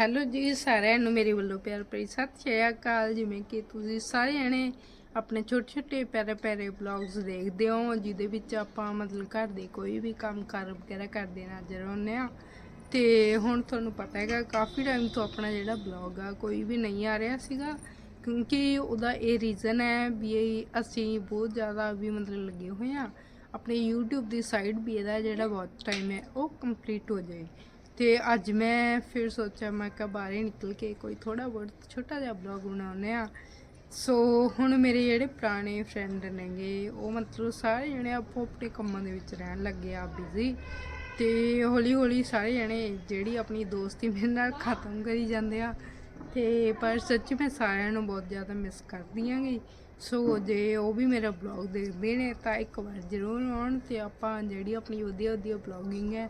Hello ਜੀ ਸਾਰਿਆਂ ਨੂੰ ਮੇਰੇ ਵੱਲੋਂ ਪਿਆਰ ਭਰੀ ਸਤਿ ਸ਼੍ਰੀ ਅਕਾਲ। ਜਿਵੇਂ ਕਿ ਤੁਸੀਂ ਸਾਰੇ ਜਣੇ ਆਪਣੇ ਛੋਟੇ ਛੋਟੇ ਪਿਆਰੇ ਪਿਆਰੇ ਬਲੌਗਸ ਦੇਖਦੇ ਹੋ, ਜਿਹਦੇ ਵਿੱਚ ਆਪਾਂ ਮਤਲਬ ਘਰ ਦੇ ਕੋਈ ਵੀ ਕੰਮ ਕਾਰ ਵਗੈਰਾ ਕਰਦੇ ਨਜ਼ਰ ਆਉਂਦੇ ਆ ਤੇ ਹੁਣ ਤੁਹਾਨੂੰ ਪਤਾ ਹੈਗਾ, ਕਾਫੀ ਟਾਈਮ ਤੋਂ ਆਪਣਾ ਜਿਹੜਾ ਬਲੌਗ ਆ, ਕੋਈ ਵੀ ਨਹੀਂ ਆ ਰਿਹਾ ਸੀਗਾ। ਕਿਉਂਕਿ ਉਹਦਾ ਇਹ ਰੀਜ਼ਨ ਹੈ ਵੀ ਅਸੀਂ ਬਹੁਤ ਜ਼ਿਆਦਾ ਵੀ ਮਤਲਬ ਲੱਗੇ ਹੋਏ ਆ ਆਪਣੇ YouTube ਦੀ ਸਾਈਡ ਵੀ ਇਹਦਾ ਜਿਹੜਾ ਬਹੁਤ ਟਾਈਮ ਹੈ, ਉਹ ਕੰਪਲੀਟ ਹੋ ਜਾਏ। ਤੇ ਅੱਜ ਮੈਂ ਫਿਰ ਸੋਚਿਆ, ਮੈਂ ਕਿ ਬਾਹਰ ਨਿਕਲ ਕੇ ਕੋਈ ਥੋੜਾ ਬਹੁਤ ਛੋਟਾ ਜਿਹਾ ਬਲੌਗ ਬਣਾਉਂਦੇ ਆ ਸੋ ਹੁਣ ਮੇਰੇ ਜਿਹੜੇ ਪੁਰਾਣੇ ਫਰੈਂਡ ਨੇਗੇ, ਉਹ ਮਤਲਬ ਸਾਰੇ ਜਣੇ ਆਪੋ ਆਪਣੇ ਕੰਮਾਂ ਦੇ ਵਿੱਚ ਰਹਿਣ ਲੱਗੇ ਆ ਬਿਜ਼ੀ ਤੇ ਹੌਲੀ ਹੌਲੀ ਸਾਰੇ ਜਣੇ ਜਿਹੜੀ ਆਪਣੀ ਦੋਸਤੀ ਮੇਰੇ ਨਾਲ ਖਤਮ ਕਰੀ ਜਾਂਦੇ ਆ। ਤੇ ਪਰ ਸੱਚੀ ਮੈਂ ਸਾਰਿਆਂ ਨੂੰ ਬਹੁਤ ਜ਼ਿਆਦਾ ਮਿਸ ਕਰਦੀ ਆਂਗੀ ਸੋ ਜੇ ਉਹ ਵੀ ਮੇਰਾ ਬਲੌਗ ਦੇਖਦੇ ਨੇ, ਤਾਂ ਇੱਕ ਵਾਰ ਜ਼ਰੂਰ ਆਉਣ ਤੇ ਆਪਾਂ ਜਿਹੜੀ ਆਪਣੀ ਵਧੀਆ ਵਧੀਆ ਬਲੌਗਿੰਗ ਹੈ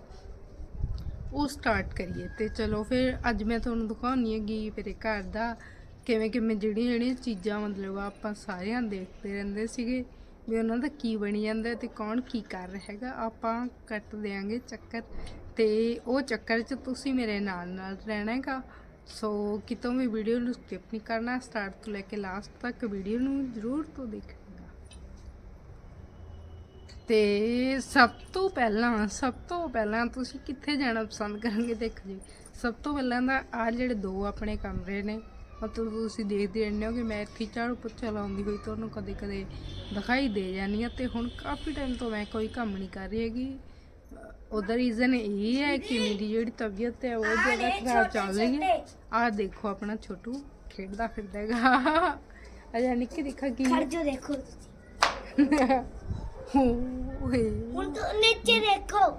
ਉਹ ਸਟਾਰਟ ਕਰੀਏ ਤੇ ਚਲੋ ਫਿਰ ਅੱਜ ਮੈਂ ਤੁਹਾਨੂੰ ਦਿਖਾਉਣੀ ਹੈਗੀ ਮੇਰੇ ਘਰ ਦਾ ਕਿਵੇਂ ਕਿਵੇਂ ਜਿਹੜੀਆਂ ਜਿਹੜੀਆਂ ਚੀਜ਼ਾਂ ਮਤਲਬ ਆਪਾਂ ਸਾਰਿਆਂ ਦੇਖਦੇ ਰਹਿੰਦੇ ਸੀਗੇ ਵੀ ਉਹਨਾਂ ਦਾ ਕੀ ਬਣੀ ਜਾਂਦਾ ਤੇ ਕੌਣ ਕੀ ਕਰ ਰਿਹਾ ਹੈਗਾ, ਆਪਾਂ ਕੱਟ ਦੇਾਂਗੇ ਚੱਕਰ ਤੇ ਉਹ ਚੱਕਰ 'ਚ ਤੁਸੀਂ ਮੇਰੇ ਨਾਲ ਨਾਲ ਰਹਿਣਾ ਹੈਗਾ। ਸੋ ਕਿਤੋਂ ਵੀ ਵੀਡੀਓ ਨੂੰ ਸਕਿਪ ਨਹੀਂ ਕਰਨਾ ਸਟਾਰਟ ਤੋਂ ਲੈ ਕੇ ਲਾਸਟ ਤੱਕ ਵੀਡੀਓ ਨੂੰ ਜ਼ਰੂਰ ਤੋਂ ਦੇਖਣਾ। ਤੇ ਸਭ ਤੋਂ ਪਹਿਲਾਂ ਸਭ ਤੋਂ ਪਹਿਲਾਂ ਤੁਸੀਂ ਕਿੱਥੇ ਜਾਣਾ ਪਸੰਦ ਕਰੋਗੇ ਦੇਖੋ ਜੀ। ਸਭ ਤੋਂ ਪਹਿਲਾਂ ਤਾਂ ਆ ਜਿਹੜੇ ਦੋ ਆਪਣੇ ਕਮਰੇ ਨੇ ਮਤਲਬ ਤੁਸੀਂ ਦੇਖਦੇ ਰਹਿੰਦੇ ਹੋ ਕਿ ਮੈਂ ਇੱਥੇ ਝਾੜੂ ਪੋਚਾ ਲਾਉਂਦੀ ਹੋਈ ਤੁਹਾਨੂੰ ਕਦੇ ਕਦੇ ਦਿਖਾਈ ਦੇ ਜਾਂਦੀ ਆ ਤੇ ਹੁਣ ਕਾਫੀ ਟਾਈਮ ਤੋਂ ਮੈਂ ਕੋਈ ਕੰਮ ਨਹੀਂ ਕਰ ਰਹੀ ਹੈਗੀ। ਉਹਦਾ ਰੀਜ਼ਨ ਇਹ ਹੈ ਕਿ ਮੇਰੀ ਜਿਹੜੀ ਤਬੀਅਤ ਹੈ ਉਹ ਜ਼ਿਆਦਾ ਖਰਾਬ ਚੱਲ ਰਹੀ ਹੈ। ਆਹ ਦੇਖੋ ਆਪਣਾ ਛੋਟੂ ਖੇਡਦਾ ਫਿਰਦਾ ਹੈਗਾ। ਅਜਾ ਨਿੱਕੀ ਦੇਖਾ ਕੀ ਖੜ ਜੋ ਦੇਖੋ ਤੁਸੀਂ। ਹੁਣ ਤੋਂ ਨੀਚੇ ਦੇਖੋ।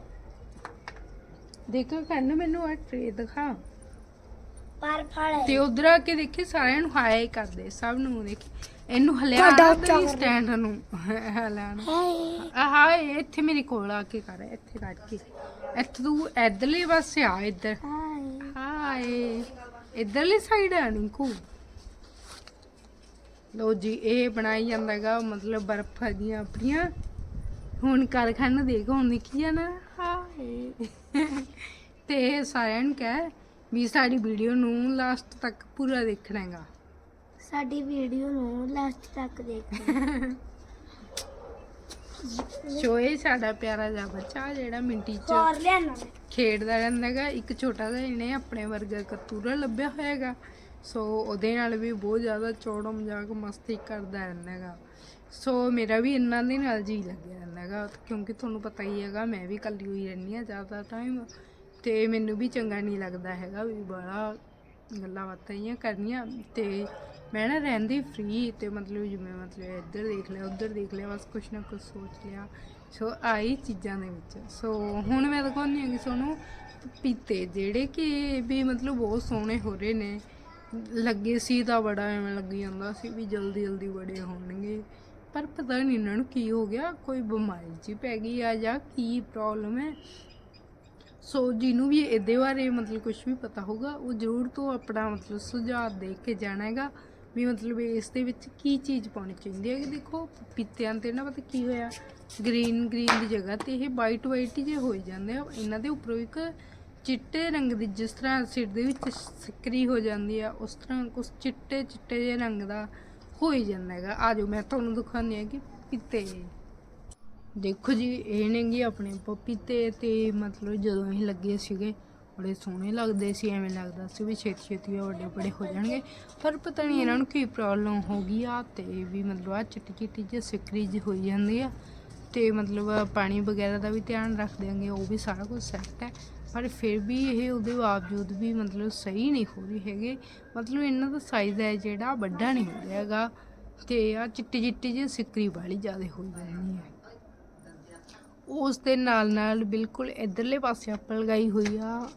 ਦੇਖੋ ਕੰਨ ਮੈਨੂੰ ਆ ਟਰੇ ਦਿਖਾ। ਪਰ ਫੜ ਤੇ ਉਧਰ ਆ ਕੇ ਦੇਖੀ ਸਾਰਿਆਂ ਨੂੰ ਹਾਏ ਕਰਦੇ ਸਭ ਨੂੰ ਦੇਖੀ। ਇਹਨੂੰ ਹਲਿਆ ਤੁਹਾਡਾ ਨਾ ਚੱਕਰ। ਸਟੈਂਡ ਨੂੰ। ਹਲਿਆ ਨਾ। ਹਾਏ। ਇੱਥੇ ਮੇਰੇ ਕੋਲ ਆ ਕੇ ਕਰ ਇੱਥੇ ਕਰਕੇ ਇੱਥੇ ਤੂੰ ਇਧਰਲੇ ਪਾਸੇ ਆ ਇੱਧਰ। ਹਾਏ। ਹਾਏ ਇਧਰਲੀ ਸਾਈਡ ਆ ਨਿੰਕੂ ਲੋ ਜੀ ਇਹ ਬਣਾਈ ਜਾਂਦਾ ਹੈਗਾ ਮਤਲਬ ਬਰਫ਼ ਦੀਆਂ ਆਪਣੀਆਂ। ਹੁਣ ਕਾਰਖਾਨਾ ਦੇਖ ਹੁਣ ਦੇਖੀ ਆ ਨਾ। ਹਾਏ। ਤੇ ਸਾਰਿਆਂ ਨੂੰ ਕਹਿ ਵੀ ਸਾਡੀ ਵੀਡੀਓ ਨੂੰ ਲਾਸਟ ਤੱਕ ਪੂਰਾ ਦੇਖਣਾ ਹੈਗਾ ਸਾਡੀ ਵੀਡੀਓ ਨੂੰ ਲਾਸਟ ਤੱਕ ਦੇਖੋ ਸੋ ਇਹ ਸਾਡਾ ਪਿਆਰਾ ਜਿਹਾ ਬੱਚਾ ਜਿਹੜਾ ਮਿੰਟੀ ਚ ਖੇਡਦਾ ਰਹਿੰਦਾ ਹੈਗਾ। ਇੱਕ ਛੋਟਾ ਜਿਹਾ ਇਹਨੇ ਆਪਣੇ ਵਰਗਾ ਕਤੂਰਾ ਲੱਭਿਆ ਹੋਇਆ ਹੈਗਾ। ਸੋ ਉਹਦੇ ਨਾਲ ਵੀ ਬਹੁਤ ਜ਼ਿਆਦਾ ਚੌੜਾ ਮਜ਼ਾਕ ਮਸਤੀ ਕਰਦਾ ਰਹਿੰਦਾ ਹੈਗਾ। ਸੋ ਮੇਰਾ ਵੀ ਇਹਨਾਂ ਦੇ ਨਾਲ ਜੀ ਲੱਗਿਆ ਰਹਿੰਦਾ ਹੈਗਾ, ਕਿਉਂਕਿ ਤੁਹਾਨੂੰ ਪਤਾ ਹੀ ਹੈਗਾ, ਮੈਂ ਵੀ ਇਕੱਲੀ ਹੋਈ ਰਹਿੰਦੀ ਆ ਜ਼ਿਆਦਾ ਟਾਈਮ ਤੇ ਮੈਨੂੰ ਵੀ ਚੰਗਾ ਨਹੀਂ ਲੱਗਦਾ ਹੈਗਾ, ਵੀ ਬੜਾ ਗੱਲਾਂ ਬਾਤਾਂ ਹੀ ਕਰਨੀਆਂ। ਤੇ ਮੈਂ ਨਾ ਰਹਿੰਦੀ ਫ੍ਰੀ ਤੇ ਮਤਲਬ ਜਿਵੇਂ ਮਤਲਬ ਇੱਧਰ ਦੇਖ ਲਿਆ, ਉੱਧਰ ਦੇਖ ਲਿਆ, ਬਸ ਕੁਛ ਨਾ ਕੁਛ ਸੋਚ ਲਿਆ। ਸੋ ਆਈ ਚੀਜ਼ਾਂ ਦੇ ਵਿੱਚ। ਸੋ ਹੁਣ ਮੈਂ ਦਿਖਾਉਂਦੀ ਹਾਂ ਕਿ ਤੁਹਾਨੂੰ ਪੀਤੇ ਜਿਹੜੇ ਕਿ ਵੀ ਮਤਲਬ ਬਹੁਤ ਸੋਹਣੇ ਹੋ ਰਹੇ ਨੇ। ਲੱਗੇ ਸੀ ਤਾਂ ਬੜਾ ਐਵੇਂ ਲੱਗੀ ਜਾਂਦਾ ਸੀ ਵੀ ਜਲਦੀ ਜਲਦੀ ਬੜੇ ਹੋਣਗੇ। ਪਰ ਪਤਾ ਨਹੀਂ ਇਹਨਾਂ ਨੂੰ ਕੀ ਹੋ ਗਿਆ, ਕੋਈ ਬਿਮਾਰੀ ਜੀ ਪੈ ਗਈ ਆ ਜਾਂ ਕੀ ਪ੍ਰੋਬਲਮ ਹੈ। ਸੋ ਜਿਹਨੂੰ ਵੀ ਇਹਦੇ ਬਾਰੇ ਮਤਲਬ ਕੁਝ ਵੀ ਪਤਾ ਹੋਊਗਾ, ਉਹ ਜ਼ਰੂਰ ਤੋਂ ਆਪਣਾ ਮਤਲਬ ਸੁਝਾਅ ਦੇ ਕੇ ਜਾਣਾ ਹੈਗਾ ਵੀ ਮਤਲਬ ਇਸ ਦੇ ਵਿੱਚ ਕੀ ਚੀਜ਼ ਪਾਉਣੀ ਚਾਹੀਦੀ ਹੈ। ਕਿ ਦੇਖੋ ਪੀਤਿਆਂ ਤੇ ਨਾ ਪਤਾ ਕੀ ਹੋਇਆ ਗ੍ਰੀਨ ਗ੍ਰੀਨ ਦੀ ਜਗ੍ਹਾ ਤੇ ਇਹ ਵਾਈਟ ਵਾਈਟ ਹੀ ਜੇ ਹੋਈ ਜਾਂਦੇ ਆ। ਇਹਨਾਂ ਦੇ ਉੱਪਰੋਂ ਇੱਕ ਚਿੱਟੇ ਰੰਗ ਦੀ ਜਿਸ ਤਰ੍ਹਾਂ ਸਿਰ ਦੇ ਵਿੱਚ ਸਿਕਰੀ ਹੋ ਜਾਂਦੀ ਆ, ਉਸ ਤਰ੍ਹਾਂ ਕੁਝ ਚਿੱਟੇ ਚਿੱਟੇ ਜਿਹੇ ਰੰਗ ਦਾ ਹੋ ਹੀ ਜਾਂਦਾ ਹੈਗਾ। ਆ ਜਾਓ, ਮੈਂ ਤੁਹਾਨੂੰ ਦਿਖਾਉਂਦੀ ਹਾਂ ਕਿ ਪੀਤੇ ਦੇਖੋ ਜੀ, ਇਹ ਨੇਗੇ ਆਪਣੇ ਪਪੀਤੇ ਤੇ ਮਤਲਬ ਜਦੋਂ ਇਹ ਲੱਗੇ ਸੀਗੇ, ਬੜੇ ਸੋਹਣੇ ਲੱਗਦੇ ਸੀ, ਐਵੇਂ ਲੱਗਦਾ ਸੀ ਵੀ ਛੇਤੀ ਛੇਤੀ ਉਹ ਵੱਡੇ ਵੱਡੇ ਹੋ ਜਾਣਗੇ। ਪਰ ਪਤਾ ਨਹੀਂ ਇਹਨਾਂ ਨੂੰ ਕੀ ਪ੍ਰੋਬਲਮ ਹੋ ਗਈ ਆ ਤੇ ਵੀ ਮਤਲਬ ਆ ਚਿੱਟੀ ਚਿੱਟੀ ਜਿਹੀ ਸਿਕਰੀ ਜਿਹੀ ਹੋਈ ਜਾਂਦੀ ਆ ਤੇ ਮਤਲਬ ਪਾਣੀ ਵਗੈਰਾ ਦਾ ਵੀ ਧਿਆਨ ਰੱਖ ਦਿਆਂਗੇ ਉਹ ਵੀ ਸਾਰਾ ਕੁਝ ਸੈੱਟ ਹੈ। ਪਰ ਫਿਰ ਵੀ ਇਹ ਉਹਦੇ ਬਾਵਜੂਦ ਵੀ ਮਤਲਬ ਸਹੀ ਨਹੀਂ ਹੋ ਰਹੀ ਹੈਗੇ। ਮਤਲਬ ਇਹਨਾਂ ਦਾ ਸਾਈਜ਼ ਹੈ ਜਿਹੜਾ ਵੱਡਾ ਨਹੀਂ ਹੋ ਰਿਹਾ ਹੈਗਾ ਤੇ ਆ ਚਿੱਟੀ ਚਿੱਟੀ ਜਿਹੀ ਸਿੱਕਰੀ ਵਾਲੀ ਜ਼ਿਆਦਾ ਹੋਈ ਜਾਂਦੀ ਹੈ। ਉਸ ਦੇ ਨਾਲ ਨਾਲ ਬਿਲਕੁਲ ਇਧਰਲੇ ਪਾਸੇ ਆਪਾਂ ਲਗਾਈ ਹੋਈ ਆ।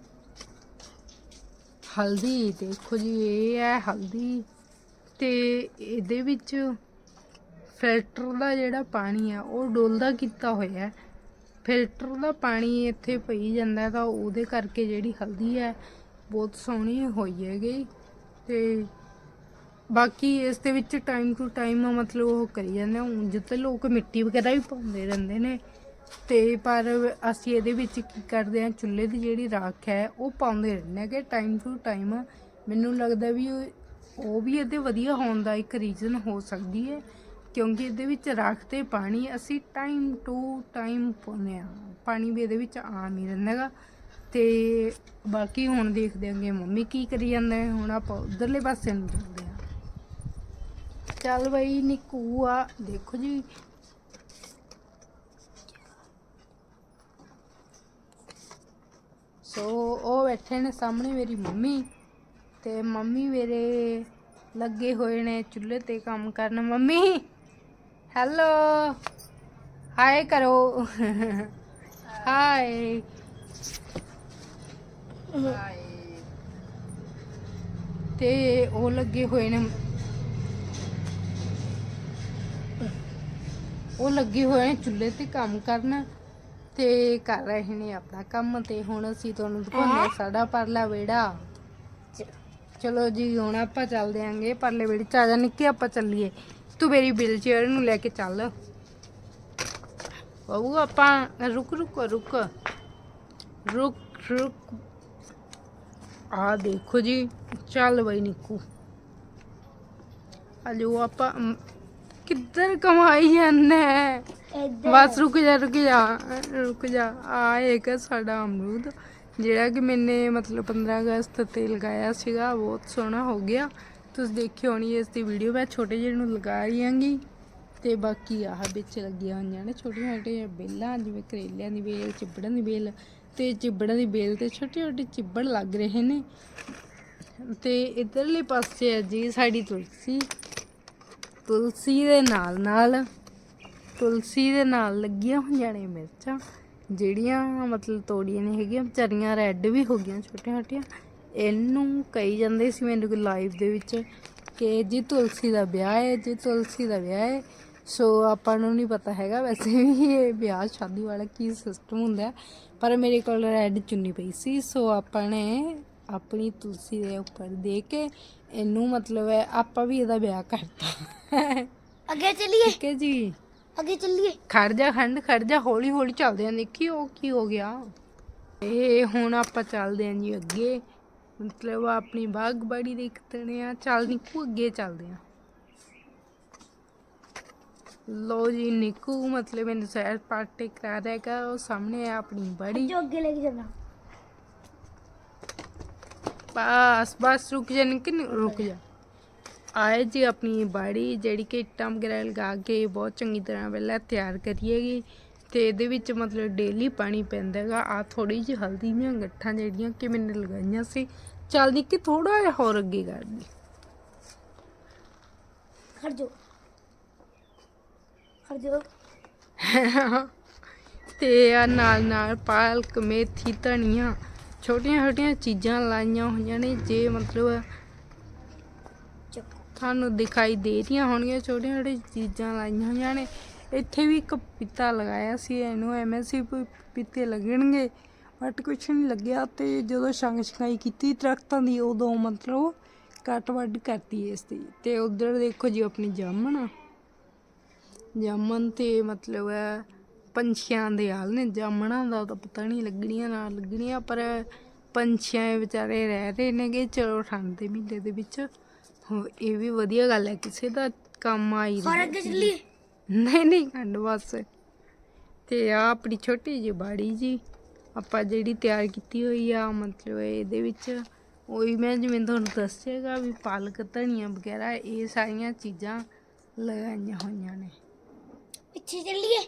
ਹਲਦੀ, ਦੇਖੋ ਜੀ, ਇਹ ਹੈ ਹਲਦੀ ਤੇ ਇਹਦੇ ਵਿੱਚ ਫਿਲਟਰ ਦਾ ਜਿਹੜਾ ਪਾਣੀ ਆ, ਉਹ ਡੋਲਦਾ ਕੀਤਾ ਹੋਇਆ ਹੈ। ਫਿਲਟਰ ਦਾ ਪਾਣੀ ਇੱਥੇ ਪਈ ਜਾਂਦਾ ਤਾਂ ਉਹਦੇ ਕਰਕੇ ਜਿਹੜੀ ਹਲਦੀ ਹੈ, ਬਹੁਤ ਸੋਹਣੀ ਹੋਈ ਹੈਗੀ। ਤੇ ਬਾਕੀ ਇਸ ਦੇ ਵਿੱਚ ਟਾਈਮ ਟੂ ਟਾਈਮ ਮਤਲਬ ਉਹ ਕਰੀ ਜਾਂਦੇ ਆ ਉਂਝ ਤੇ ਲੋਕ ਮਿੱਟੀ ਵਗੈਰਾ ਵੀ ਪਾਉਂਦੇ ਰਹਿੰਦੇ ਨੇ। ਤੇ ਪਰ ਅਸੀਂ ਇਹਦੇ ਵਿੱਚ ਕੀ ਕਰਦੇ ਹਾਂ, ਚੁੱਲ੍ਹੇ ਦੀ ਜਿਹੜੀ ਰਾਖ ਹੈ, ਉਹ ਪਾਉਂਦੇ ਰਹਿੰਦੇ ਹਾਂ ਕਿ ਟਾਈਮ ਟੂ ਟਾਈਮ ਮੈਨੂੰ ਲੱਗਦਾ ਵੀ ਉਹ ਵੀ ਇਹਦੇ ਵਧੀਆ ਹੋਣ ਦਾ ਇੱਕ ਰੀਜ਼ਨ ਹੋ ਸਕਦੀ ਹੈ। ਕਿਉਂਕਿ ਇਹਦੇ ਵਿੱਚ ਰੱਖ ਤੇ ਪਾਣੀ ਅਸੀਂ ਟਾਈਮ ਟੂ ਟਾਈਮ ਪਾਉਂਦੇ ਹਾਂ। ਪਾਣੀ ਵੀ ਇਹਦੇ ਵਿੱਚ ਆਮ ਹੀ ਰਹਿੰਦਾ ਗਾ ਤੇ ਬਾਕੀ ਹੁਣ ਦੇਖਦੇ ਆਂਗੇ ਮੰਮੀ ਕੀ ਕਰੀ ਜਾਂਦੇ ਹੁਣ ਆਪਾਂ ਉਧਰਲੇ ਪਾਸੇ ਨੂੰ ਜਾਂਦੇ ਹਾਂ। ਚੱਲ ਬਈ ਨਿੱਕੂ ਆ, ਦੇਖੋ ਜੀ। ਸੋ ਉਹ ਬੈਠੇ ਨੇ ਸਾਹਮਣੇ ਮੇਰੀ ਮੰਮੀ ਤੇ ਮੰਮੀ ਮੇਰੇ ਲੱਗੇ ਹੋਏ ਨੇ ਚੁੱਲ੍ਹੇ ਤੇ ਕੰਮ ਕਰਨ। ਮੰਮੀ ਹੈਲੋ ਹਾਏ ਕਰੋ ਹਾਏ ਤੇ ਉਹ ਲੱਗੇ ਹੋਏ ਨੇ ਉਹ ਲੱਗੇ ਹੋਏ ਨੇ ਚੁੱਲ੍ਹੇ ਤੇ ਕੰਮ ਕਰਨ ਤੇ ਕਰ ਰਹੇ ਨੇ ਆਪਣਾ ਕੰਮ ਤੇ ਹੁਣ ਅਸੀਂ ਤੁਹਾਨੂੰ ਦਿਖਾਉਂਦੇ ਹਾਂ ਸਾਡਾ ਪਰਲਾ ਵਿਹੜਾ ਚਲੋ ਜੀ ਹੁਣ ਆਪਾਂ ਚੱਲਦੇ ਆਂਗੇ ਪਰਲੇ ਵਿਹੜੇ ਚ ਆ ਜਾ ਨਿੱਕੇ ਆਪਾਂ ਚੱਲੀਏ ਤੂੰ ਮੇਰੀ ਬਿਲ ਚੇਅਰ ਨੂੰ ਲੈ ਕੇ ਚੱਲ। ਬਾਬੂ ਆਪਾਂ ਰੁਕ ਰੁਕ ਰੁਕ। ਰੁਕ ਰੁਕ। ਆ ਦੇਖੋ ਜੀ ਚੱਲ ਬਈ ਨਿੱਕੂ। ਅਜੋ ਆਪਾਂ ਕਿੱਧਰ ਕਮਾਈ ਜਾਂਦੇ ਬਸ ਰੁਕ ਜਾ ਰੁਕ ਜਾ ਰੁਕ ਜਾ। ਆ ਇੱਕ ਸਾਡਾ ਅਮਰੂਦ ਜਿਹੜਾ ਕਿ ਮੈਨੇ ਮਤਲਬ 15 ਅਗਸਤ ਤੇ ਲਗਾਇਆ ਸੀਗਾ ਬਹੁਤ ਸੋਹਣਾ ਹੋ ਗਿਆ। ਤੁਸੀਂ ਦੇਖਿਓ ਹੋਣੀ ਇਸ ਦੀ ਵੀਡੀਓ ਮੈਂ ਛੋਟੇ ਜਿਹੇ ਨੂੰ ਲਗਾ ਰਹੀ ਆਂਗੀ ਤੇ ਬਾਕੀ ਆਹ ਵਿੱਚ ਲੱਗੀਆਂ ਹੋਈਆਂ ਨੇ ਛੋਟੀਆਂ ਛੋਟੀਆਂ ਬੇਲਾਂ, ਜਿਵੇਂ ਕਰੇਲਿਆਂ ਦੀ ਬੇਲ, ਚਿੱਬੜਾਂ ਦੀ ਬੇਲ। ਤੇ ਚਿੱਬੜਾਂ ਦੀ ਬੇਲ ਤੇ ਛੋਟੇ ਛੋਟੇ ਚਿੱਬੜ ਲੱਗ ਰਹੇ ਨੇ। ਤੇ ਇਧਰਲੇ ਪਾਸੇ ਹੈ ਜੀ ਸਾਡੀ ਤੁਲਸੀ। ਤੁਲਸੀ ਦੇ ਨਾਲ ਨਾਲ, ਤੁਲਸੀ ਦੇ ਨਾਲ ਲੱਗੀਆਂ ਹੋਈਆਂ ਨੇ ਮਿਰਚਾਂ, ਜਿਹੜੀਆਂ ਮਤਲਬ ਤੋੜੀਆਂ ਨੇ ਹੈਗੀਆਂ, ਵਿਚਾਰੀਆਂ ਰੈੱਡ ਵੀ ਹੋ ਗਈਆਂ ਛੋਟੀਆਂ ਛੋਟੀਆਂ। ਇਹਨੂੰ ਕਹੀ ਜਾਂਦੇ ਸੀ ਮੈਨੂੰ ਕੋਈ ਲਾਈਵ ਦੇ ਵਿੱਚ ਕਿ ਜੀ ਤੁਲਸੀ ਦਾ ਵਿਆਹ ਹੈ ਜੀ ਤੁਲਸੀ ਦਾ ਵਿਆਹ ਹੈ। ਸੋ ਆਪਾਂ ਨੂੰ ਨਹੀਂ ਪਤਾ ਹੈਗਾ ਵੈਸੇ ਵੀ ਇਹ ਵਿਆਹ ਸ਼ਾਦੀ ਵਾਲਾ ਕੀ ਸਿਸਟਮ ਹੁੰਦਾ। ਪਰ ਮੇਰੇ ਕੋਲ ਰੈੱਡ ਚੁੰਨੀ ਪਈ ਸੀ। ਸੋ ਆਪਾਂ ਨੇ ਆਪਣੀ ਤੁਲਸੀ ਦੇ ਉੱਪਰ ਦੇ ਕੇ ਇਹਨੂੰ ਮਤਲਬ ਹੈ ਆਪਾਂ ਵੀ ਇਹਦਾ ਵਿਆਹ ਕਰਤਾ। ਅੱਗੇ ਚੱਲੀਏ? ਠੀਕ ਹੈ ਜੀ। ਅੱਗੇ ਚੱਲੀਏ? ਖੜ ਜਾ ਖੰਡ ਖੜ ਜਾ ਹੌਲੀ ਹੌਲੀ ਚੱਲਦੇ ਆਂ। ਦੇਖੀ ਉਹ ਕੀ ਹੋ ਗਿਆ। ਇਹ ਹੁਣ ਆਪਾਂ ਚੱਲਦੇ ਆਂ ਜੀ ਅੱਗੇ। ਮਤਲਬ ਆਪਣੀ ਬਾਗਬਾੜੀ ਦੇਖਦੇ ਆ ਚੱਲ ਨਿੱਕੂ ਅੱਗੇ ਚੱਲਦੇ ਆਂ। ਲੋ ਜੀ ਨਿੱਕੂ ਮਤਲਬ ਮੈਨੂੰ ਸੈਰ ਪਾਟੇ ਕਰਾ ਹੈਗਾ ਉਹ ਸਾਹਮਣੇ ਹੈ ਆਪਣੀ ਬੜੀ। ਜੋ ਅੱਗੇ ਲੈ ਕੇ ਜਾਣਾ। ਬਸ ਬਸ ਰੁਕ ਜਾ ਨਿੱਕੀ ਰੁਕ ਜਾ। ਆਏ ਜੀ ਆਪਣੀ ਬਾੜੀ ਜਿਹੜੀ ਕਿ ਇੱਟਾਂ ਵਗੈਰਾ ਲਗਾ ਕੇ ਬਹੁਤ ਚੰਗੀ ਤਰ੍ਹਾਂ ਪਹਿਲਾਂ ਤਿਆਰ ਕਰੀਏਗੀ ਤੇ ਇਹਦੇ ਵਿੱਚ ਮਤਲਬ ਡੇਲੀ ਪਾਣੀ ਪੈਂਦਾ ਹੈਗਾ। ਆ ਥੋੜੀ ਜਿਹੀ ਹਲਦੀ ਦੀਆਂ ਗੱਠਾਂ ਜਿਹੜੀਆਂ ਕਿ ਮੈंने ਲਗਾਈਆਂ ਸੀ। ਚੱਲ ਨਿੱਕੀ ਥੋੜਾ ਜਿਹਾ ਹੋਰ ਅੱਗੇ ਕਰ ਦੇ। ਖੜ ਜੋ ਖੜ ਜੋ ਤੇ ਆ ਨਾਲ ਨਾਲ ਪਾਲਕ ਮੇਥੀ ਧਨੀਆ ਛੋਟੀਆਂ ਛੋਟੀਆਂ ਚੀਜ਼ਾਂ ਲਾਈਆਂ ਹੋਈਆਂ ਨੇ ਜੇ ਮਤਲਬ ਤੁਹਾਨੂੰ ਦਿਖਾਈ ਦੇ ਰਹੀਆਂ ਹੋਣਗੀਆਂ ਛੋਟੀਆਂ ਛੋਟੀਆਂ ਚੀਜ਼ਾਂ ਲਾਈਆਂ ਹੋਈਆਂ ਨੇ। ਇੱਥੇ ਵੀ ਇੱਕ ਪਪੀਤਾ ਲਗਾਇਆ ਸੀ ਇਹਨੂੰ ਐਮਐਸਸੀ ਪਪੀਤੇ ਲੱਗਣਗੇ। ਬਟ ਕੁਛ ਨਹੀਂ ਲੱਗਿਆ ਤੇ ਜਦੋਂ ਛੰਗ ਛਕਾਈ ਕੀਤੀ ਦਰਖਤਾਂ ਦੀ ਉਦੋਂ ਮਤਲਬ ਕੱਟ ਵੱਢ ਕਰਤੀ ਇਸ ਦੀ। ਤੇ ਉਧਰ ਦੇਖੋ ਜੀ ਆਪਣੀ ਜਾਮਣ। ਜਾਮਣ ਤੇ ਮਤਲਬ ਹੈ ਪੰਛੀਆਂ ਦੇ ਹਾਲ ਨੇ ਜਾਮਣਾਂ ਦਾ ਤਾਂ ਪਤਾ ਨਹੀਂ ਲੱਗਣੀਆਂ ਨਾ ਲੱਗਣੀਆਂ ਪਰ ਪੰਛੀਆਂ ਵਿਚਾਰੇ ਰਹਿ ਰਹੇ ਨੇਗੇ ਚਲੋ ਠੰਡ ਦੇ ਮਹੀਨੇ ਦੇ ਵਿੱਚ। ਇਹ ਵੀ ਵਧੀਆ ਗੱਲ ਹੈ ਕਿਸੇ ਦਾ ਕੰਮ ਆਈ ਹੋਰ ਅੱਗੇ ਨਹੀਂ ਨਹੀਂ ਖੰਡ ਬਸ। ਤੇ ਆ ਆਪਣੀ ਛੋਟੀ ਜਿਹੀ ਬਾੜੀ ਜੀ। ਆਪਾਂ ਜਿਹੜੀ ਤਿਆਰ ਕੀਤੀ ਹੋਈ ਆ ਮਤਲਬ ਇਹਦੇ ਵਿੱਚ ਉਹੀ ਮੈਂ ਜਿਵੇਂ ਤੁਹਾਨੂੰ ਦੱਸਿਆਗਾ ਵੀ ਪਾਲਕ ਧਨੀਆ ਵਗੈਰਾ ਇਹ ਸਾਰੀਆਂ ਚੀਜ਼ਾਂ ਲਗਾਈਆਂ ਹੋਈਆਂ ਨੇ। ਪਿੱਛੇ ਚੱਲੀਏ।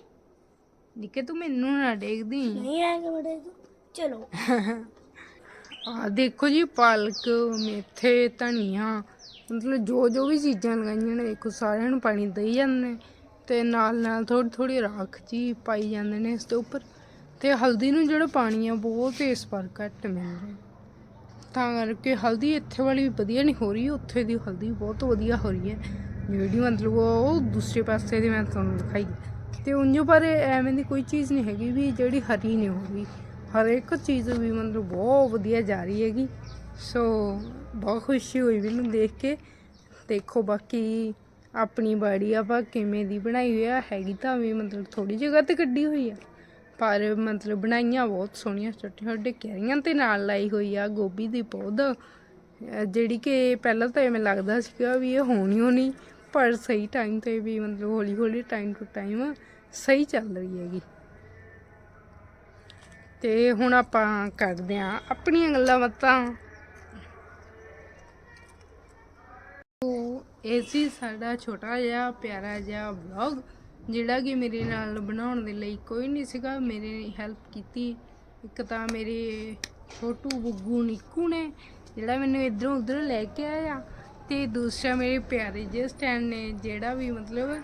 ਨਿੱਕੇ ਤੂੰ ਮੈਨੂੰ ਨਾ ਦੇਖਦੀ। ਨਹੀਂ ਆਏਗਾ ਬੜੇ ਤੂੰ। ਚਲੋ। ਆ ਦੇਖੋ ਜੀ ਪਾਲਕ ਮੇਥੇ ਧਨੀਆ ਮਤਲਬ ਜੋ ਜੋ ਵੀ ਚੀਜ਼ਾਂ ਲਗਾਈਆਂ ਨੇ ਦੇਖੋ ਸਾਰਿਆਂ ਨੂੰ ਪਾਣੀ ਦੇਈ ਜਾਂਦੇ ਨੇ ਤੇ ਨਾਲ ਨਾਲ ਥੋੜੀ ਥੋੜੀ ਰਾਖ ਜੀ ਪਾਈ ਜਾਂਦੇ ਨੇ ਇਸ ਦੇ ਉੱਪਰ। ਤੇ ਹਲਦੀ ਨੂੰ ਜਿਹੜਾ ਪਾਣੀ ਆ, ਬਹੁਤ ਇਸ ਵਾਰ ਘੱਟ ਮਿਲ ਰਿਹਾ। ਤਾਂ ਕਰਕੇ ਹਲਦੀ ਇੱਥੇ ਵਾਲੀ ਵਧੀਆ ਨਹੀਂ ਹੋ ਰਹੀ, ਉੱਥੇ ਦੀ ਹਲਦੀ ਬਹੁਤ ਵਧੀਆ ਹੋ ਰਹੀ ਹੈ। ਜਿਹੜੀ ਮਤਲਬ ਉਹ ਦੂਸਰੇ ਪਾਸੇ ਦੀ ਮੈਂ ਤੁਹਾਨੂੰ ਦਿਖਾਈ। ਤੇ ਉਂਝ ਪਰ ਐਵੇਂ ਦੀ ਕੋਈ ਚੀਜ਼ ਨਹੀਂ ਹੈਗੀ ਵੀ ਜਿਹੜੀ ਹਰੀ ਨਹੀਂ ਹੋ ਰਹੀ ਹਰ ਇੱਕ ਚੀਜ਼ ਵੀ ਮਤਲਬ ਬਹੁਤ ਵਧੀਆ ਜਾ ਰਹੀ ਹੈਗੀ। ਸੋ ਬਹੁਤ ਖੁਸ਼ੀ ਹੋਈ ਮੈਨੂੰ ਦੇਖ ਕੇ। ਦੇਖੋ ਬਾਕੀ ਆਪਣੀ ਬਾੜੀ ਆਪਾਂ ਕਿਵੇਂ ਦੀ ਬਣਾਈ ਹੋਈ ਆ, ਹੈਗੀ ਤਾਂ ਵੀ ਮਤਲਬ ਥੋੜੀ ਜਗ੍ਹਾ ਤੇ ਕੱਢੀ ਹੋਈ ਆ। ਪਰ ਮਤਲਬ ਬਣਾਈਆਂ ਬਹੁਤ ਸੋਹਣੀਆਂ ਛੋਟੀਆਂ ਛੋਟੇ ਕਿਆਰੀਆਂ ਤੇ ਨਾਲ ਲਾਈ ਹੋਈ ਆ ਗੋਭੀ ਦੀ ਪੌਦ ਜਿਹੜੀ ਕਿ ਪਹਿਲਾਂ ਤਾਂ ਐਵੇਂ ਲੱਗਦਾ ਸੀਗਾ ਵੀ ਇਹ ਹੋਣੀ ਹੋਣੀ, ਪਰ ਸਹੀ ਟਾਈਮ ਤੇ ਵੀ ਮਤਲਬ ਹੌਲੀ ਹੌਲੀ ਟਾਈਮ ਟੂ ਟਾਈਮ ਸਹੀ ਚੱਲ ਰਹੀ ਹੈਗੀ। ਤੇ ਹੁਣ ਆਪਾਂ ਕਰਦੇ ਆਂ ਆਪਣੀਆਂ ਗੱਲਾਂ ਬਾਤਾਂ। ਇਹ ਸੀ ਸਾਡਾ ਛੋਟਾ ਜਿਹਾ, ਪਿਆਰਾ ਜਿਹਾ ਵਲੌਗ ਜਿਹੜਾ ਕਿ ਮੇਰੇ ਨਾਲ ਬਣਾਉਣ ਦੇ ਲਈ ਕੋਈ ਨਹੀਂ ਸੀਗਾ, ਮੇਰੇ ਹੈਲਪ ਕੀਤੀ। ਇੱਕ ਤਾਂ ਮੇਰੇ ਛੋਟੂ ਬੁੱਗੂ ਨਿੱਕੂ ਨੇ, ਜਿਹੜਾ ਮੈਨੂੰ ਇਧਰੋਂ ਉਧਰ ਲੈ ਕੇ ਆਇਆ। ਤੇ ਦੂਸਰਾ ਮੇਰੇ ਪਿਆਰੇ ਜਿਹੇ ਸਟੈਂਡ ਨੇ, ਜਿਹੜਾ ਵੀ ਮਤਲਬ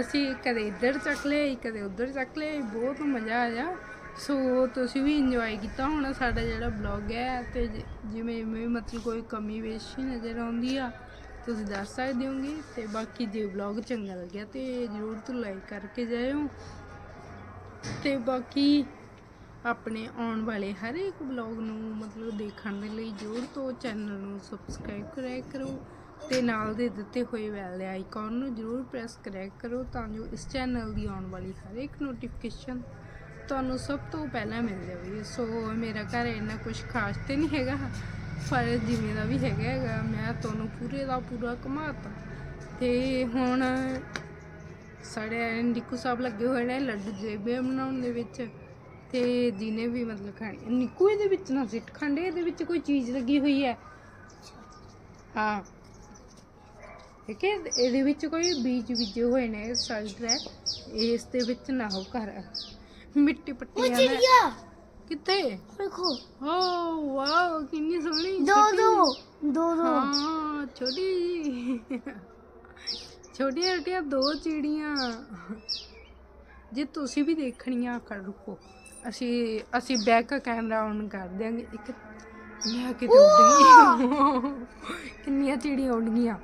ਅਸੀਂ ਕਦੇ ਇੱਧਰ ਚੱਕ ਲਿਆ ਕਦੇ ਉੱਧਰ ਚੱਕ ਲਿਆ ਬਹੁਤ ਮਜ਼ਾ ਆਇਆ। ਸੋ ਤੁਸੀਂ ਵੀ ਇੰਜੋਏ ਕੀਤਾ ਹੋਣਾ ਸਾਡਾ ਜਿਹੜਾ ਬਲੌਗ ਹੈ, ਤੇ ਜਿਵੇਂ ਜਿਵੇਂ ਮਤਲਬ ਕੋਈ ਕਮੀ ਵੇਸ਼ੀ ਨਜ਼ਰ ਆਉਂਦੀ ਆ ਤੁਸੀਂ ਦੱਸ ਸਕਦੇ ਹੋਗੇ ਤੇ ਬਾਕੀ ਜੇ ਵਲੌਗ ਚੰਗਾ ਲੱਗਿਆ ਤੇ ਜਰੂਰ ਤੋਂ ਲਾਈਕ ਕਰਕੇ ਜਾਇਓ। ਤੇ ਬਾਕੀ ਆਪਣੇ ਆਉਣ ਵਾਲੇ ਹਰ ਇੱਕ ਵਲੌਗ ਨੂੰ ਮਤਲਬ ਦੇਖਣ ਦੇ ਲਈ ਜਰੂਰ ਤੋਂ ਚੈਨਲ ਨੂੰ ਸਬਸਕ੍ਰਾਈਬ ਕਰਿਆ ਕਰੋ ਤੇ ਨਾਲ ਦੇ ਦਿੱਤੇ ਹੋਏ ਬੈਲ ਦੇ ਆਈਕਨ ਨੂੰ ਜਰੂਰ ਪ੍ਰੈਸ ਕਰਿਆ ਕਰੋ ਤਾਂ ਜੋ ਇਸ ਚੈਨਲ ਦੀ ਆਉਣ ਵਾਲੀ ਹਰ ਇੱਕ ਨੋਟੀਫਿਕੇਸ਼ਨ ਤੁਹਾਨੂੰ ਸਭ ਤੋਂ ਪਹਿਲਾਂ ਮਿਲ ਜਾਵੇ। ਸੋ ਮੇਰਾ ਘਰ ਇੰਨਾ ਕੁਝ ਖਾਸ ਤੇ ਨਹੀਂ ਹੈਗਾ। ਪਰ ਜਿਵੇਂ ਦਾ ਵੀ ਹੈਗਾ ਹੈਗਾ ਮੈਂ ਤੁਹਾਨੂੰ ਪੂਰੇ ਦਾ ਪੂਰਾ ਘੁਮਾਤਾ। ਤੇ ਹੁਣ ਸਾਡੇ ਨਿੱਕੂ ਸਾਹਿਬ ਲੱਗੇ ਹੋਏ ਨੇ ਲੱਡੂ ਜੇਬੇ ਬਣਾਉਣ ਦੇ ਵਿੱਚ। ਤੇ ਜਿਹਨੇ ਵੀ ਮਤਲਬ ਖਾਣੀ ਨਿੱਕੂ ਇਹਦੇ ਵਿੱਚ ਨਾ ਸਿੱਟ ਖੰਡੇ ਇਹਦੇ ਵਿੱਚ ਕੋਈ ਚੀਜ਼ ਲੱਗੀ ਹੋਈ ਹੈ। ਹਾਂ। ਠੀਕ ਹੈ ਇਹਦੇ ਵਿੱਚ ਕੋਈ ਬੀਜ ਬੀਜੇ ਹੋਏ ਨੇ ਸਾਈਡ ਰੈ ਇਸ ਦੇ ਵਿੱਚ ਨਾ ਹੋ ਕਰ ਮਿੱਟੀ ਪੱਟੀਆਂ ਨੇ। ਚਿੜੀਆ ਕਿੱਥੇ? ਦੇਖੋ। ਓ ਵਾਓ ਕਿੰਨੀ ਸੋਹਣੀ ਦੋ ਦੋ ਦੋ ਦੋ। ਹਾਂ ਛੋਟੀ। ਛੋਟੀਆਂ ਛੋਟੀਆਂ ਦੋ ਚਿੜੀਆਂ। ਜੇ ਤੁਸੀਂ ਵੀ ਦੇਖਣੀਆਂ ਕਰ ਰੁਕੋ। ਅਸੀਂ ਅਸੀਂ ਬੈਕ ਕੈਮਰਾ ਔਨ ਕਰ ਦਿਆਂਗੇ। ਇੱਕ ਮੈਂ ਕਿਤੇ ਉੱਡ ਗਈ। ਕਿੰਨੀਆਂ ਚਿੜੀਆਂ ਉੱਡ ਗਈਆਂ।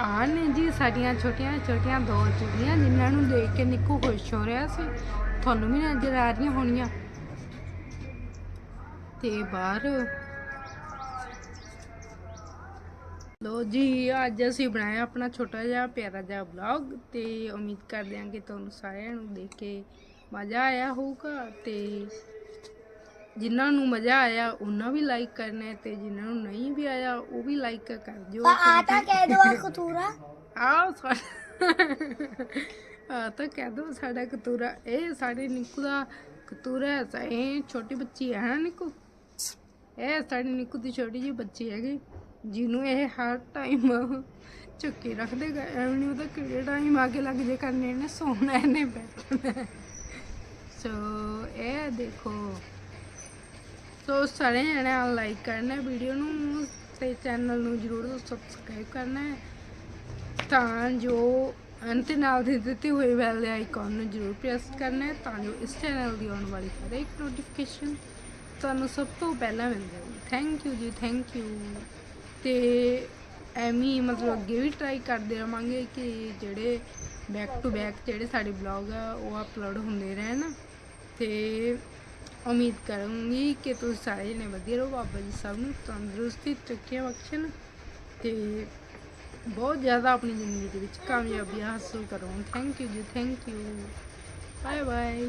ਆ ਨੇ ਜੀ ਸਾਡੀਆਂ ਛੋਟੀਆਂ ਛੋਟੀਆਂ ਦੋ ਚਿੜੀਆਂ ਜਿਨ੍ਹਾਂ ਨੂੰ ਦੇਖ ਕੇ ਨਿੱਕੂ ਖੁਸ਼ ਹੋ ਰਿਹਾ ਸੀ। ਤੁਹਾਨੂੰ ਵੀ ਨਜ਼ਰ ਆ ਰਹੀਆਂ ਹੋਣੀਆਂ। ਤੇ ਬਾਹਰ ਲੋ ਜੀ ਅੱਜ ਅਸੀਂ ਬਣਾਇਆ ਆਪਣਾ ਛੋਟਾ ਜਿਹਾ ਪਿਆਰਾ ਜਿਹਾ ਵਲੌਗ ਤੇ ਉਮੀਦ ਕਰਦੇ ਹਾਂ ਕਿ ਤੁਹਾਨੂੰ ਸਾਰਿਆਂ ਨੂੰ ਦੇਖ ਕੇ ਮਜ਼ਾ ਆਇਆ ਹੋਊਗਾ ਤੇ ਜਿਨ੍ਹਾਂ ਨੂੰ ਮਜ਼ਾ ਆਇਆ ਉਹਨਾਂ ਵੀ ਲਾਈਕ ਕਰਨਾ ਤੇ ਜਿਨ੍ਹਾਂ ਨੂੰ ਨਹੀਂ ਵੀ ਆਇਆ ਉਹ ਵੀ ਲਾਈਕ ਕਰ ਦਿਓ ਆ ਤਾਂ ਕਹਿ ਦੋ ਆ। ਕਤੂਰਾ ਆਹ ਆ ਤਾਂ ਕਹਿ ਦੋ ਸਾਡਾ ਕਤੂਰਾ, ਇਹ ਸਾਡੇ ਨਿੱਕੂ ਦਾ ਕਤੂਰਾ ਹੈ ਇਹ ਛੋਟੀ ਬੱਚੀ ਹੈ ਨਾ ਨਿੱਕੂ? ਇਹ ਸਾਡੀ ਨਿੱਕੂ ਦੀ ਛੋਟੀ ਜਿਹੀ ਬੱਚੀ ਹੈਗੀ, ਜਿਹਨੂੰ ਇਹ ਹਰ ਟਾਈਮ ਚੁੱਕੀ ਰੱਖਦੇ ਗਾ, ਐਵੇਂ ਨਹੀਂ ਉਹਦਾ ਕਿਹੜੇ ਟਾਈਮ ਆ ਕੇ ਲੱਗ ਜੇ ਕਰਨੇ ਨੇ, ਸੋਣਾ ਇਹਨੇ ਬੈਠਣਾ ਸੋ ਇਹ ਦੇਖੋ। ਸੋ ਸਾਰੇ ਜਣੇ ਲਾਈਕ ਕਰਨਾ ਵੀਡੀਓ ਨੂੰ, ਤੇ ਚੈਨਲ ਨੂੰ ਜਰੂਰ ਸਬਸਕ੍ਰਾਈਬ ਕਰਨਾ ਤਾਂ ਜੋ ਅੰਤ ਨਾਲ ਦੇ ਦਿੱਤੇ ਹੋਏ ਬੈਲ ਦੇ ਆਈਕਨ ਨੂੰ ਜਰੂਰ ਪ੍ਰੈਸ ਕਰਨਾ ਹੈ ਤਾਂ ਜੋ ਇਸ ਚੈਨਲ ਦੀ ਆਉਣ ਵਾਲੀ ਹਰ ਇੱਕ ਨੋਟੀਫਿਕੇਸ਼ਨ ਤੁਹਾਨੂੰ ਸਭ ਤੋਂ ਪਹਿਲਾਂ ਮਿਲ ਜਾਵੇ। Thank you ji thank you ਤੇ ਐਵੇਂ ਮਤਲਬ ਅੱਗੇ ਵੀ ਟਰਾਈ ਕਰਦੇ ਰਵਾਂਗੇ ਕਿ ਜਿਹੜੇ ਬੈਕ ਟੂ ਬੈਕ ਜਿਹੜੇ ਸਾਡੇ ਬਲੌਗ ਆ, ਉਹ ਅਪਲੋਡ ਹੁੰਦੇ ਰਹਿਣ। ਤੇ ਉਮੀਦ ਕਰੂੰਗੀ ਕਿ ਤੁਸੀਂ ਸਾਰੇ ਜਣੇ ਵਧੀਆ ਰਹੋ। ਬਾਬਾ ਜੀ ਸਭ ਨੂੰ ਤੰਦਰੁਸਤੀ, ਚੱਕੀਆਂ ਬਖਸ਼ਣ। ਤੇ ਬਹੁਤ ਜ਼ਿਆਦਾ ਆਪਣੀ ਜ਼ਿੰਦਗੀ ਦੇ ਵਿੱਚ ਕਾਮਯਾਬੀ ਹਾਸਲ ਕਰੋ। Thank you ji thank you bye bye